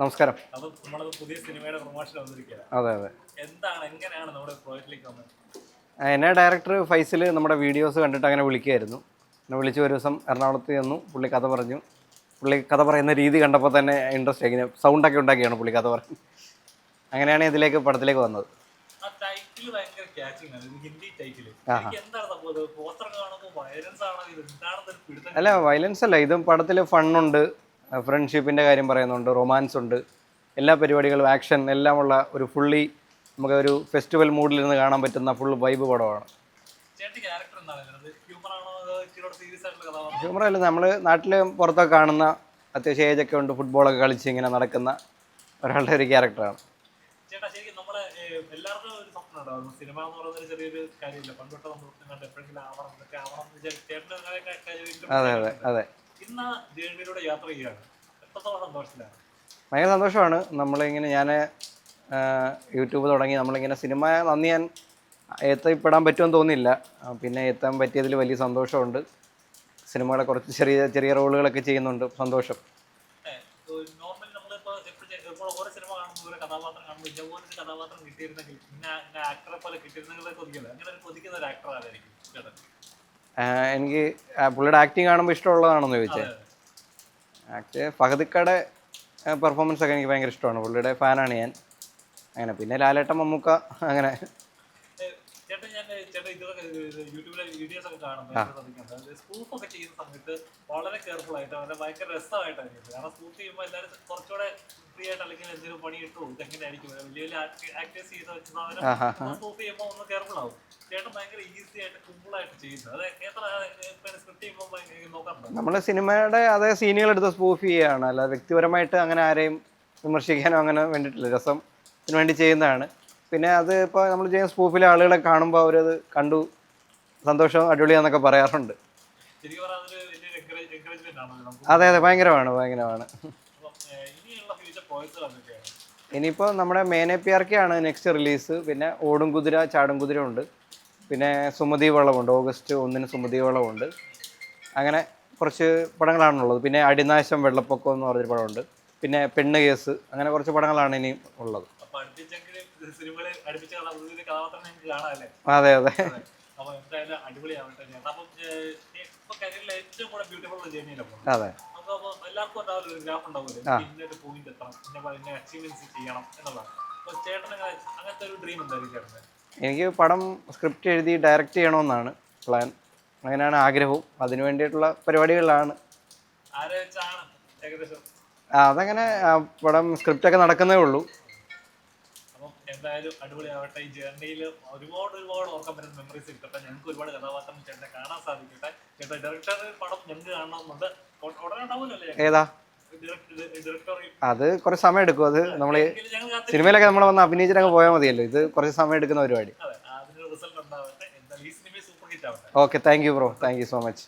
നമസ്കാരം. അത് അതെ എന്നെ ഡയറക്ടർ ഫൈസിൽ നമ്മുടെ വീഡിയോസ് കണ്ടിട്ട് അങ്ങനെ വിളിക്കുകയായിരുന്നു. എന്നെ വിളിച്ച് ഒരു ദിവസം എറണാകുളത്ത് ചെന്നു പുള്ളി കഥ പറഞ്ഞു. പുള്ളി കഥ പറയുന്ന രീതി കണ്ടപ്പോൾ തന്നെ ഇൻട്രസ്റ്റ് ഇങ്ങനെ സൗണ്ടൊക്കെ ഉണ്ടാക്കിയാണ് പുള്ളി കഥ പറഞ്ഞത് അങ്ങനെയാണ് ഇതിലേക്ക് പടത്തിലേക്ക് വന്നത്. അല്ല വയലൻസ് അല്ല. ഇതും പടത്തിൽ ഫണ്ണുണ്ട് ഫ്രണ്ട്ഷിപ്പിന്റെ കാര്യം പറയുന്നുണ്ട് റൊമാൻസ് ഉണ്ട്. എല്ലാ പരിപാടികളും ആക്ഷൻ എല്ലാമുള്ള ഒരു ഫുള്ളി നമുക്കൊരു ഫെസ്റ്റിവൽ മൂഡിൽ നിന്ന് കാണാൻ പറ്റുന്ന ഫുൾ വൈബ് പടമാണ്. ഹ്യൂമർ അല്ല നമ്മൾ നാട്ടിൽ പുറത്തൊക്കെ കാണുന്ന അത്യാവശ്യം ഏജൊക്കെ ഉണ്ട് ഫുട്ബോളൊക്കെ കളിച്ച് ഇങ്ങനെ നടക്കുന്ന ഒരാളുടെ ഒരു ക്യാരക്ടറാണ് അതെ അതെ അതെ. ഇന്ന് ജേണിയിലൂടെ യാത്ര ചെയ്യുകയാണ്. എത്രത്തോളം സന്തോഷത്തിലാണ്? ഭയങ്കര സന്തോഷമാണ്. നമ്മളിങ്ങനെ ഞാൻ യൂട്യൂബ് തുടങ്ങി. നമ്മളിങ്ങനെ സിനിമ നന്ദി ഞാൻ എത്തിപ്പെടാൻ പറ്റുമെന്ന് തോന്നിയില്ല. പിന്നെ എത്താൻ പറ്റിയതിൽ വലിയ സന്തോഷമുണ്ട്. സിനിമകളെ കുറച്ച് ചെറിയ ചെറിയ റോളുകളൊക്കെ ചെയ്യുന്നുണ്ട്. സന്തോഷം. എനിക്ക് പുള്ളിയുടെ ആക്ടിങ് കാണുമ്പോൾ ഇഷ്ടമുള്ളതാണെന്ന് അതെ. ആക്ട് ഫഹദിക്കയുടെ പെർഫോമൻസ് ഒക്കെ എനിക്ക് ഭയങ്കര ഇഷ്ടമാണ്. പുള്ളിയുടെ ഫാനാണ് ഞാൻ. അങ്ങനെ പിന്നെ ലാലേട്ടൻ മമ്മൂക്ക അങ്ങനെ. ഞാൻ ഇതൊക്കെ യൂട്യൂബിലെ വീഡിയോസ് ഒക്കെ കാണുമ്പോൾ സ്കൂഫ് ഒക്കെ ചെയ്യുന്ന സമയത്ത് വളരെ കെയർഫുൾ ആയിട്ട് വളരെ ഭയങ്കര രസമായിട്ടാണ് ചെയ്യുന്നത്. കാരണം സ്കൂഫ് ചെയ്യുമ്പോൾ എല്ലാവരും കുറച്ചുകൂടെ ഫ്രീ ആയിട്ട് അല്ലെങ്കിൽ എന്തെങ്കിലും പണി ഇട്ടു ഇതെങ്ങനെയായിരിക്കും വലിയ വലിയ ആക്ടേഴ്സ് ചെയ്ത് സ്കൂഫ് ചെയ്യുമ്പോൾ ഒന്ന് കെയർഫുൾ ആവും. ചേട്ടൻ ഭയങ്കര ഈസി ആയിട്ട് സിമ്പിൾ ആയിട്ട് ചെയ്യുന്നത്. അത് എത്ര സ്ക്രിപ്റ്റ് ചെയ്യുമ്പോൾ ഭയങ്കര നോക്കാറുണ്ടോ? നമ്മൾ സിനിമയുടെ അതേ സീനുകൾ എടുത്ത് സ്പൂഫ് ചെയ്യുകയാണ്. അല്ലാതെ വ്യക്തിപരമായിട്ട് അങ്ങനെ ആരെയും വിമർശിക്കാനോ അങ്ങനെ വേണ്ടിയിട്ടില്ല. രസം വേണ്ടി ചെയ്യുന്നതാണ്. പിന്നെ അത് ഇപ്പോൾ നമ്മൾ ചെയ്യുന്ന സ്പൂഫിലെ ആളുകളെ കാണുമ്പോൾ അവരത് കണ്ടു സന്തോഷം അടിപൊളിയാന്നൊക്കെ പറയാറുണ്ട്. അതെ അതെ ഭയങ്കരമാണ് ഭയങ്കരമാണ്. ഇനിയിപ്പോൾ നമ്മുടെ മേനെ പിയാർക്കാണ് നെക്സ്റ്റ് റിലീസ് പിന്നെ ഓടും കുതിര ചാടും കുതിര ഉണ്ട്. പിന്നെ സുമതി വളവുണ്ട് ഓഗസ്റ്റ് ഒന്നിന് സുമതി വളവുണ്ട് അങ്ങനെ കുറച്ച് പടങ്ങളാണുള്ളത്. പിന്നെ അടിനാശം വെള്ളപ്പൊക്കം എന്ന് പറഞ്ഞൊരു പടമുണ്ട്. പിന്നെ പെണ്ണ് കേസ് അങ്ങനെ കുറച്ച് പടങ്ങളാണ് ഇനി ഉള്ളത്. സിനിമകൾ അടുപ്പിച്ച കഥ പുതിയ കഥാപാത്രം ഞങ്ങൾക്ക് കാണാമല്ലേ? അതെ അതെ. അപ്പൊ എന്തായാലും അടിപൊളിയാവട്ടെ ചേട്ടാ അപ്പം ഏഹ്, ഇപ്പൊ കരിയറിലെ ഏറ്റവും കൂടെ ബ്യൂട്ടിഫുൾ ജേണിയിലാണ് അതെ. നമുക്ക് അപ്പൊ എല്ലാവർക്കും ഉണ്ടാവില്ല ഒരു ഗ്രാഫ് ഉണ്ടാവില്ല പോയിന്റ് എത്തണം. ഇന്ന ഇന്ന അച്ചീവ്മെന്റ്സ് ചെയ്യണം എന്നുള്ളതാണ്. അപ്പൊ ചേട്ടന് അങ്ങനെ- അങ്ങനത്തെ ഒരു ഡ്രീം എന്തായിരിക്കും ചേട്ടന്? എനിക്ക് പടം സ്ക്രിപ്റ്റ് എഴുതി ഡയറക്റ്റ് ചെയ്യണമെന്നാണ് പ്ലാൻ അങ്ങനെയാണ് ആഗ്രഹവും. അതിനു വേണ്ടിയിട്ടുള്ള പരിപാടികളിലാണ്. അതങ്ങനെ പടം സ്ക്രിപ്റ്റൊക്കെ നടക്കുന്നേ ഉള്ളൂ. എന്തായാലും അടിപൊളിയാവട്ടെ. ഈ ജേർണിയിൽ ഒരുപാട് ഒരുപാട് ഓർക്കാൻ പറ്റുന്ന മെമ്മറീസ് കിട്ടട്ടെ. ഞങ്ങൾക്ക് ഒരുപാട് കഥാപാത്രം ചേട്ടനെ കാണാൻ സാധിക്കട്ടെ. ചേട്ടാ ഡയറക്ടറുടെ പടം ഞങ്ങൾക്ക് കാണണമെന്നുണ്ട്. ഉ- ഉടനെ ഉണ്ടാവുമല്ലോ ഏതാ? അത് കുറച്ച് സമയം എടുക്കും. അത് നമ്മൾ സിനിമയിലൊക്കെ നമ്മൾ വന്ന് അഭിനയിച്ചിട്ടൊക്കെ പോയാൽ മതിയല്ലോ. ഇത് കുറച്ച് സമയം എടുക്കുന്ന പരിപാടി. Okay thank you bro thank you so much